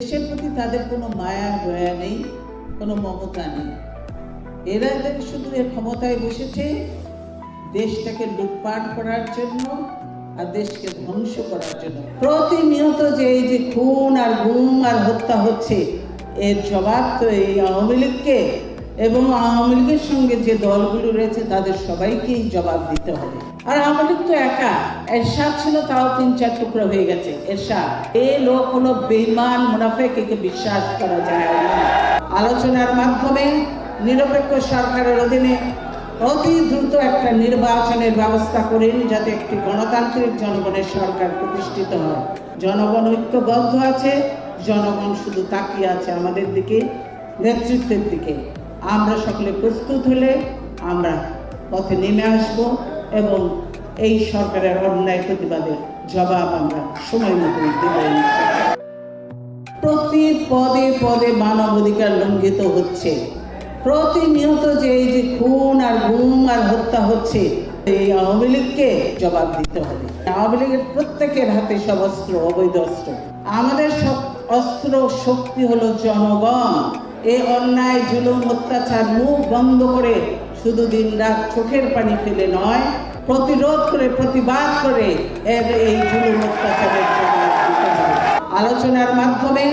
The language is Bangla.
দেশের প্রতি তাদের কোনো মায়া, দয়া নেই, কোনো মমতা নেই। এরা শুধু এর ক্ষমতায় বসেছে দেশটাকে লুটপাট করার জন্য আর দেশকে ধ্বংস করার জন্য। প্রতিনিয়ত যে এই যে খুন আর গুম আর হত্যা হচ্ছে, এর জবাব তো এই আওয়ামী লীগকে এবং আওয়ামী লীগের সঙ্গে যে দলগুলো রয়েছে, তাদের সবাইকেই জবাব দিতে হবে। আর আওয়ামী লীগ তো একা। এরশাদ ছিল, তাও তিন চার টুকরো হয়ে গেছে। এরশাদ, এ লোক হলো বেইমান মুনাফেক, একে বিশ্বাস করা যায় না। আলোচনার মাধ্যমে নিরপেক্ষ সরকারের অধীনে অতি দ্রুত একটা নির্বাচনের ব্যবস্থা করেন যাতে একটি গণতান্ত্রিক জনগণের সরকার প্রতিষ্ঠিত হয়। জনগণ ঐক্যবদ্ধ আছে, জনগণ শুধু তাকিয়ে আছে আমাদের দিকে, নেতৃত্বের দিকে। আমরা সকলে প্রস্তুত হলে আমরা পথে নেমে আসব এবং এই সরকারের অন্যায় প্রতিবাদের জবাব আমরা সময় মতো দেব। প্রতি পদে পদে মানব অধিকার লঙ্ঘিত হচ্ছে। প্রতিনিয়ত যে এই যে খুন আর গুম আর হত্যা হচ্ছে, এই আওয়ামী লীগকে জবাব দিতে হবে। আওয়ামী লীগের প্রত্যেকের হাতে সব অস্ত্র, অবৈধ অস্ত্র। আমাদের সব অস্ত্র শক্তি হলো জনগণ। এই অন্যায়, জুলুম, অত্যাচার মুখ বন্ধ করে শুধু দিন রাত চোখের পানি ফেলে নয়, প্রতিরোধ করে, প্রতিবাদ করে এর এই জুলুম, অত্যাচারের আলোচনার মাধ্যমে